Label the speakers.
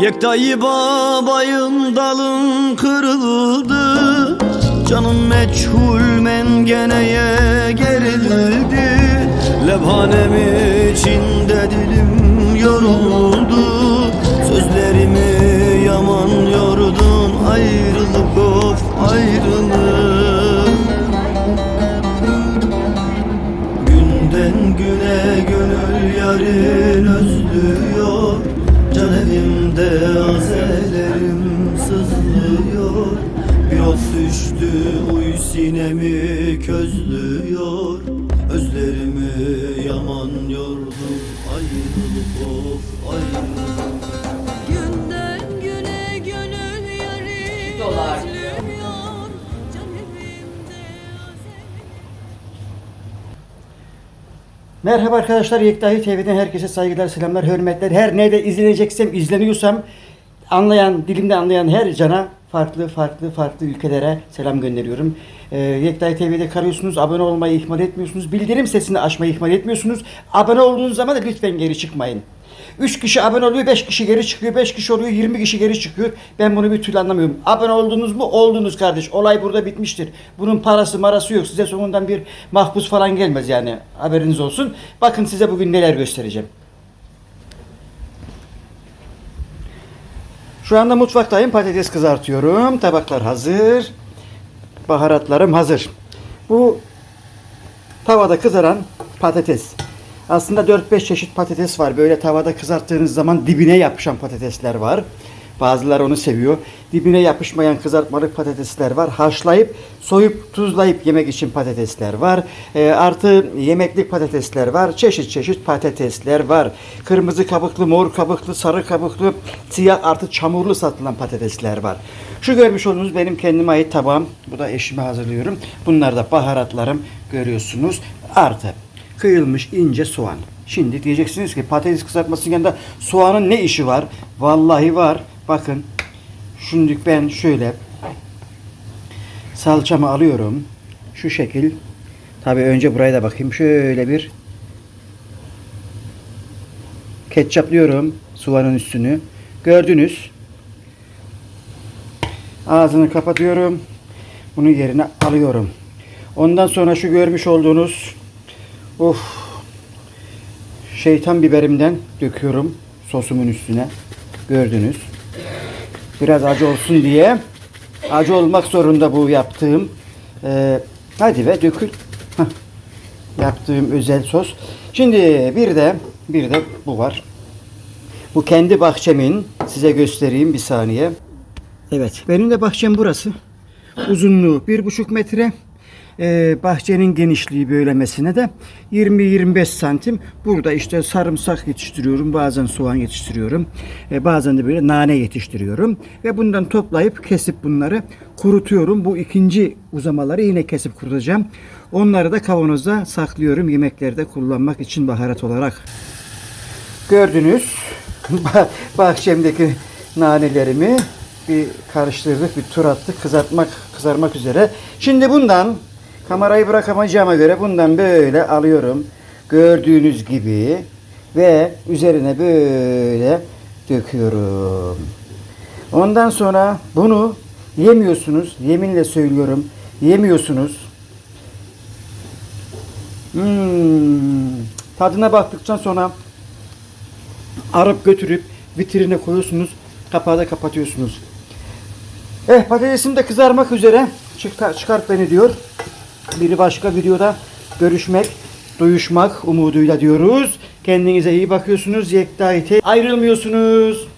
Speaker 1: Yektayı babayın dalın kırıldı. Canım meçhul mengeneye gerildi. Levhanem içinde dilim yoruldu. Sözlerimi yaman yordun Ayrılık of ayrılık. Günden güne gönül yarın özlüyor evimde azelerim sızlıyor. Bir of düştü uy sinemi közlüyor
Speaker 2: Merhaba arkadaşlar, Yektahi TV'den herkese saygılar, selamlar, hürmetler. Her neyde izleneceksem, izleniyorsam anlayan, dilimde anlayan her cana farklı farklı farklı ülkelere selam gönderiyorum. Ee, Yektahi TV'de kalıyorsunuz, abone olmayı ihmal etmiyorsunuz, bildirim sesini açmayı ihmal etmiyorsunuz. Abone olduğunuz zaman da lütfen geri çıkmayın. 3 kişi abone oluyor, 5 kişi geri çıkıyor, 5 kişi oluyor, 20 kişi geri çıkıyor. Ben bunu bir türlü anlamıyorum. Abone oldunuz mu? Oldunuz kardeş. Olay burada bitmiştir. Bunun parası marası yok. Size sonundan bir mahpus falan gelmez yani. Haberiniz olsun. Bakın size bugün neler göstereceğim. Şu anda mutfaktayım. Patates kızartıyorum. Tabaklar hazır. Baharatlarım hazır. Bu tavada kızaran patates. Aslında 4-5 çeşit patates var. Böyle tavada kızarttığınız zaman dibine yapışan patatesler var. Bazıları onu seviyor. Dibine yapışmayan kızartmalık patatesler var. Haşlayıp, soyup, tuzlayıp yemek için patatesler var. Ee, artı yemeklik patatesler var. Çeşit çeşit patatesler var. Kırmızı kabuklu, mor kabuklu, sarı kabuklu, siyah artı çamurlu satılan patatesler var. Şu görmüş olduğunuz benim kendime ait tabağım. Bu da eşime hazırlıyorum. Bunlar da baharatlarım görüyorsunuz. Artı kıyılmış ince soğan. Şimdi diyeceksiniz ki patates kızartmasının yanında soğanın ne işi var? Vallahi var. Bakın. Şimdi ben şöyle salçamı alıyorum. Şu şekil. Tabi önce buraya da bakayım. Şöyle bir ketçaplıyorum soğanın üstünü. Gördünüz. Ağzını kapatıyorum. Bunu yerine alıyorum. Ondan sonra şu görmüş olduğunuz of şeytan biberimden döküyorum sosumun üstüne. Gördünüz. Biraz acı olsun diye. Acı olmak zorunda bu yaptığım. Ee, hadi ve dökül. Hah. Yaptığım özel sos. Şimdi bir de bir de bu var. Bu kendi bahçemin. Size göstereyim bir saniye. Evet. Benim de bahçem burası. Uzunluğu bir buçuk metre. Ee, bahçenin genişliği böylemesine de 20-25 santim. Burada işte sarımsak yetiştiriyorum. Bazen soğan yetiştiriyorum. Ee, bazen de böyle nane yetiştiriyorum. Ve bundan toplayıp kesip bunları kurutuyorum. Bu ikinci uzamaları yine kesip kurutacağım. Onları da kavanozda saklıyorum. Yemeklerde kullanmak için baharat olarak. Gördünüz bah- bahçemdeki nanelerimi bir karıştırdık, bir tur attık, kızartmak, kızarmak üzere. Şimdi bundan kamerayı bırakamayacağıma göre bundan böyle alıyorum. Gördüğünüz gibi ve üzerine böyle döküyorum. Ondan sonra bunu yemiyorsunuz. Yeminle söylüyorum. Yemiyorsunuz. Hmm, tadına baktıktan sonra arıp götürüp vitrine koyuyorsunuz. Kapağı da kapatıyorsunuz. Eh patatesim de kızarmak üzere. Çıkar, çıkart beni diyor. Bir başka videoda görüşmek, duyuşmak umuduyla diyoruz. Kendinize iyi bakıyorsunuz. Yekta ayrılmıyorsunuz.